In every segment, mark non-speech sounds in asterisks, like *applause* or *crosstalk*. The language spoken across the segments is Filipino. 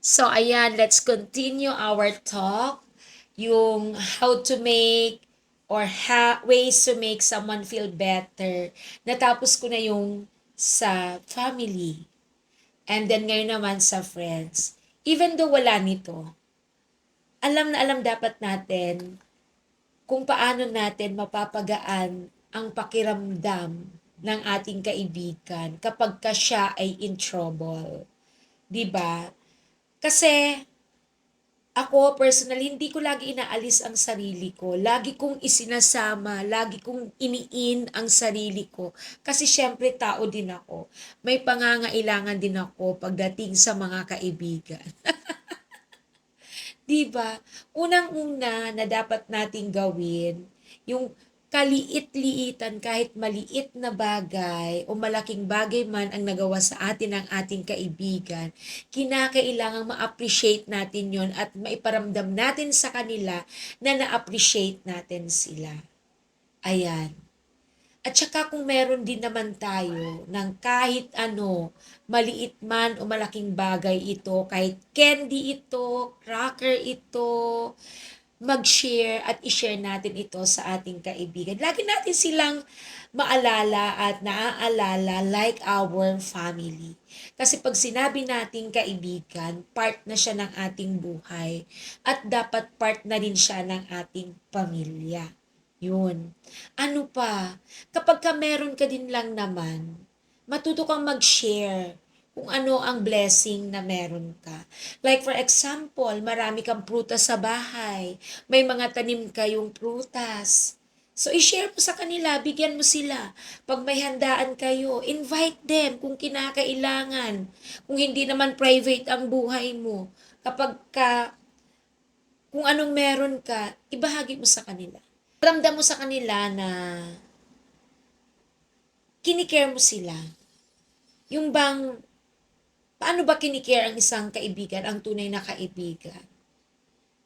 So, ayan, let's continue our talk. Yung how to make or ha- ways to make someone feel better. Natapos ko na yung sa family. And then ngayon naman sa friends. Even though wala nito, alam na alam dapat natin kung paano natin mapapagaan ang pakiramdam ng ating kaibigan kapag ka siya ay in trouble. 'Di ba? Kasi ako personally, hindi ko lagi inaalis ang sarili ko. Lagi kong isinasama, lagi kong iniin ang sarili ko. Kasi syempre tao din ako. May pangangailangan din ako pagdating sa mga kaibigan. *laughs* 'Di ba? Unang-una na dapat nating gawin, yung kaliit-liitan kahit maliit na bagay o malaking bagay man ang nagawa sa atin ng ating kaibigan, kinakailangang ma-appreciate natin yon at maiparamdam natin sa kanila na na-appreciate natin sila. Ayan. At saka kung meron din naman tayo ng kahit ano, maliit man o malaking bagay ito, kahit candy ito, cracker ito, mag-share at i-share natin ito sa ating kaibigan. Lagi natin silang maalala at naaalala like our family. Kasi pag sinabi nating kaibigan, part na siya ng ating buhay at dapat part na rin siya ng ating pamilya. Yun. Ano pa? Kapag ka meron ka din lang naman, matuto kang mag-share kung ano ang blessing na meron ka. Like for example, marami kang prutas sa bahay. May mga tanim kayong prutas. So, i-share mo sa kanila, bigyan mo sila. Pag may handaan kayo, invite them kung kinakailangan. Kung hindi naman private ang buhay mo. Kapag ka, kung anong meron ka, ibahagi mo sa kanila. Ramdam mo sa kanila na kinikare mo sila. Yung bang Paano ba kinikare ang isang kaibigan, ang tunay na kaibigan?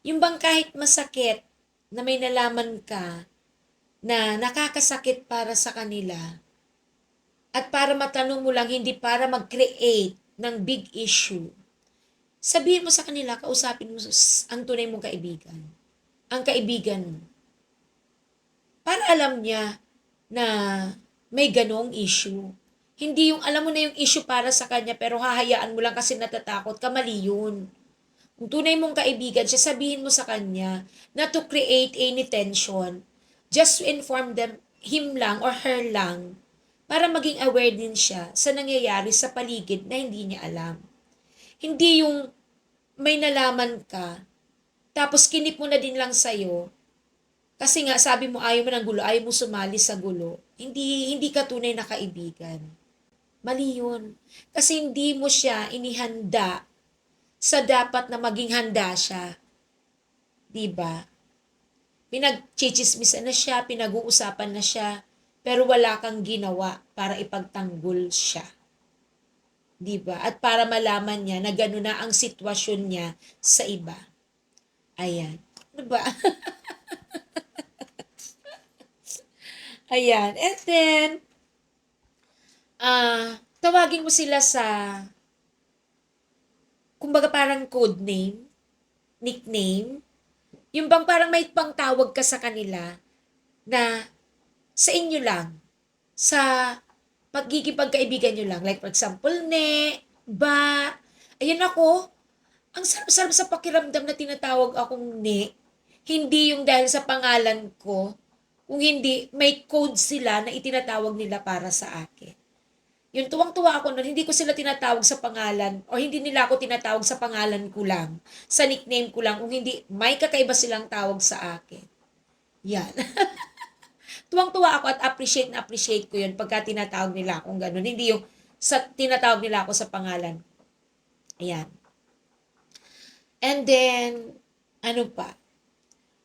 Yung bang kahit masakit na may nalaman ka na nakakasakit para sa kanila at para matanong mo lang, hindi para mag-create ng big issue. Sabihin mo sa kanila, kausapin mo ang tunay mong kaibigan. Ang kaibigan mo. Para alam niya na may ganong issue hindi yung alam mo na yung issue para sa kanya pero hahayaan mo lang kasi natatakot ka, mali yun. Kung tunay mong kaibigan siya, sabihin mo sa kanya na to create any tension, just inform them, him lang or her lang, para maging aware din siya sa nangyayari sa paligid na hindi niya alam. Hindi yung may nalaman ka, tapos kinip mo na din lang sa'yo, kasi nga sabi mo ayaw mo ng gulo, ayaw mo sumali sa gulo, hindi, hindi ka tunay na kaibigan. Mali yun. Kasi hindi mo siya inihanda sa dapat na maging handa siya. Diba? Pinagchichismisan na siya, pinag-uusapan na siya, pero wala kang ginawa para ipagtanggol siya. Diba? At para malaman niya na gano'n na ang sitwasyon niya sa iba. Ayan. Ano ba? *laughs* Ayan. And then, ah, tawagin mo sila sa, kumbaga parang code name, nickname, yung bang parang may pangtawag ka sa kanila na sa inyo lang, sa pagkikipagkaibigan nyo lang. Like for example, ne, ba, ayan ako, ang sarap-sarap sa pakiramdam na tinatawag akong ne. Hindi yung dahil sa pangalan ko, kung hindi, may code sila na itinatawag nila para sa akin. Yung tuwang-tuwa ako nun, hindi ko sila tinatawag sa pangalan o hindi nila ako tinatawag sa pangalan ko lang, sa nickname ko lang, kung hindi, may kakaiba silang tawag sa akin. Yan. *laughs* tuwang-tuwa ako at appreciate na appreciate ko yun pagka tinatawag nila akong ganun. Hindi yung sa, tinatawag nila ako sa pangalan. Ayan. And then, ano pa?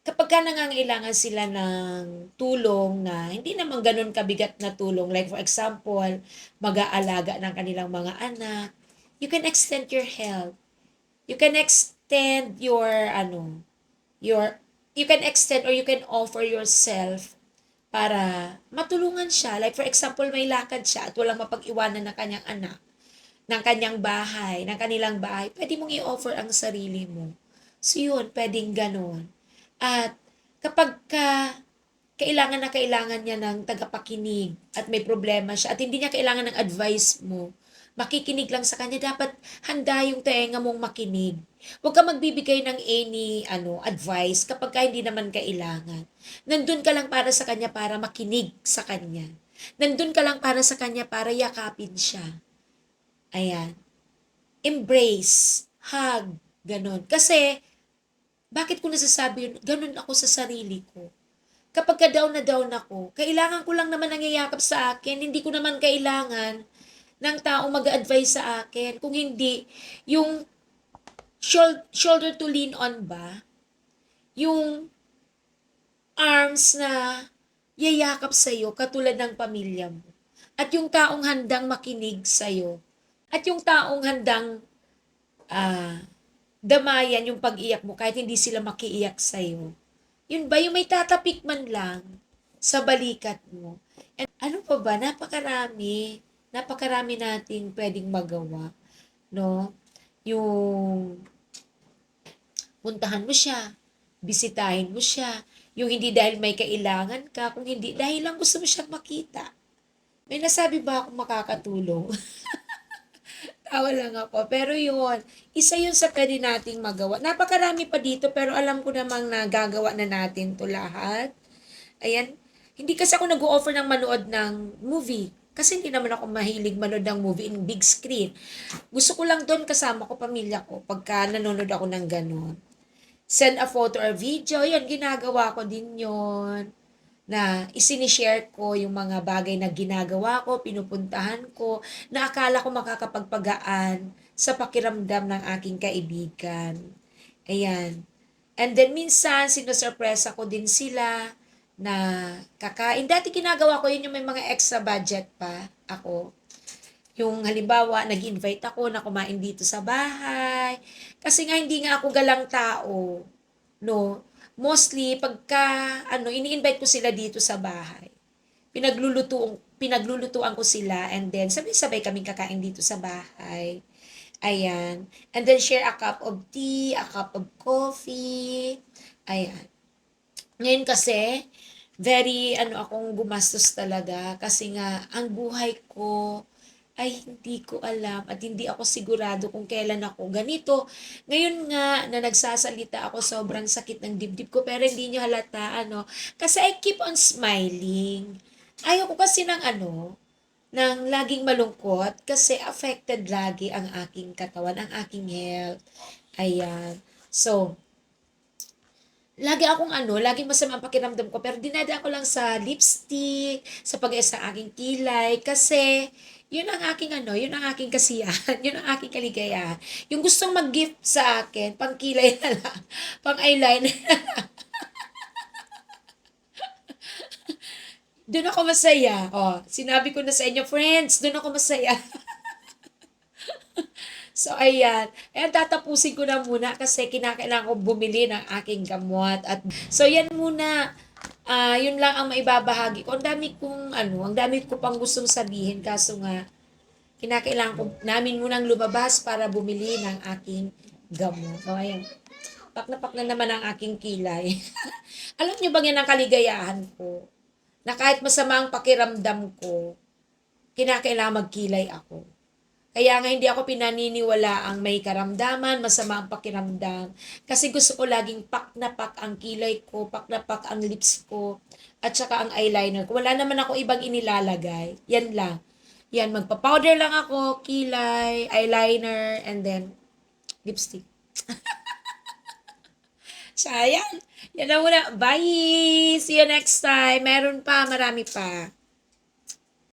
Kapag ka nangangailangan sila ng tulong na hindi naman ganun kabigat na tulong, like for example, mag-aalaga ng kanilang mga anak, you can extend your help. You can extend your, ano, your, you can extend or you can offer yourself para matulungan siya. Like for example, may lakad siya at walang mapag-iwanan ng kanyang anak. ng kanyang bahay, ng kanilang bahay, pwede mong i-offer ang sarili mo. So yun, pwedeng ganon. At kapag ka kailangan na kailangan niya ng tagapakinig at may problema siya at hindi niya kailangan ng advice mo, makikinig lang sa kanya, dapat handa yung tenga mong makinig. Huwag ka magbibigay ng any ano, advice kapag ka hindi naman kailangan. Nandun ka lang para sa kanya para makinig sa kanya. Nandun ka lang para sa kanya para yakapin siya. Ayan. Embrace, hug, ganon. Kasi, bakit ko nasasabi yun? Ganon ako sa sarili ko. Kapag ka down na down ako, kailangan ko lang naman nangyayakap sa akin. Hindi ko naman kailangan ng taong mag-advise sa akin. Kung hindi, yung shoul- shoulder to lean on ba? Yung arms na yayakap sa'yo katulad ng pamilya mo. At yung taong handang makinig sa'yo. At yung taong handang ah, damayan yung pag-iyak mo kahit hindi sila makiiyak sa'yo. Yun ba? Yung may tatapik man lang sa balikat mo. And ano pa ba? Napakarami. Napakarami nating pwedeng magawa. No? Yung puntahan mo siya, bisitahin mo siya, yung hindi dahil may kailangan ka, kung hindi dahil lang gusto mo siyang makita. May nasabi ba akong makakatulong? *laughs* Tawa lang ako. Pero yun, isa yun sa pwede nating magawa. Napakarami pa dito, pero alam ko namang nagagawa na natin to lahat. Ayan. Hindi kasi ako nag-offer ng manood ng movie. Kasi hindi naman ako mahilig manood ng movie in big screen. Gusto ko lang doon kasama ko pamilya ko pagka nanonood ako ng ganon. Send a photo or video, yan, ginagawa ko din yon na isinishare ko yung mga bagay na ginagawa ko, pinupuntahan ko, na akala ko makakapagpagaan sa pakiramdam ng aking kaibigan. Ayan. And then minsan, sinusurpresa ko din sila na kakain. Dati ginagawa ko yun yung may mga extra budget pa ako. Yung halimbawa, nag-invite ako na kumain dito sa bahay. Kasi nga hindi nga ako galang tao. No? Mostly, pagka, ano, ini-invite ko sila dito sa bahay. Pinaglulutuan, pinaglulutuan ko sila and then sabay-sabay kaming kakain dito sa bahay. Ayan. And then share a cup of tea, a cup of coffee. Ayan. Ngayon kasi, very ano akong gumastos talaga kasi nga ang buhay ko ay hindi ko alam at hindi ako sigurado kung kailan ako ganito. Ngayon nga na nagsasalita ako sobrang sakit ng dibdib ko pero hindi nyo halata ano kasi I keep on smiling. Ayoko kasi ng ano ng laging malungkot kasi affected lagi ang aking katawan, ang aking health. Ayan. So, lagi akong ano, lagi masama ang pakiramdam ko, pero dinadaan ko lang sa lipstick, sa pag sa aking kilay, kasi yun ang aking ano, yun ang aking kasiyahan, *laughs* yun ang aking kaligayahan. Yung gustong mag-gift sa akin, pang kilay na lang, *laughs* pang eyeliner na lang. *laughs* doon ako masaya. Oh, sinabi ko na sa inyo, friends, doon ako masaya. So, ayan. Ayan, tatapusin ko na muna kasi kinakailangan ko bumili ng aking gamot. At, so, yan muna. Ah, yun lang ang maibabahagi ko. Ang dami kong, ano, ang dami ko pang gustong sabihin. Kaso nga, kinakailangan ko namin munang lumabas para bumili ng aking gamot. So, ayan. Pak na pak na naman ang aking kilay. *laughs* Alam niyo ba yan ang kaligayahan ko? Na kahit masama ang pakiramdam ko, kinakailangan magkilay ako. Kaya nga hindi ako pinaniniwala ang may karamdaman, masama ang pakiramdam. Kasi gusto ko laging pak na pak ang kilay ko, pak na pak ang lips ko, at saka ang eyeliner ko. Wala naman ako ibang inilalagay. Yan lang. Yan, magpa-powder lang ako, kilay, eyeliner, and then lipstick. *laughs* so, ayan. Yan na muna. Bye! See you next time. Meron pa, marami pa.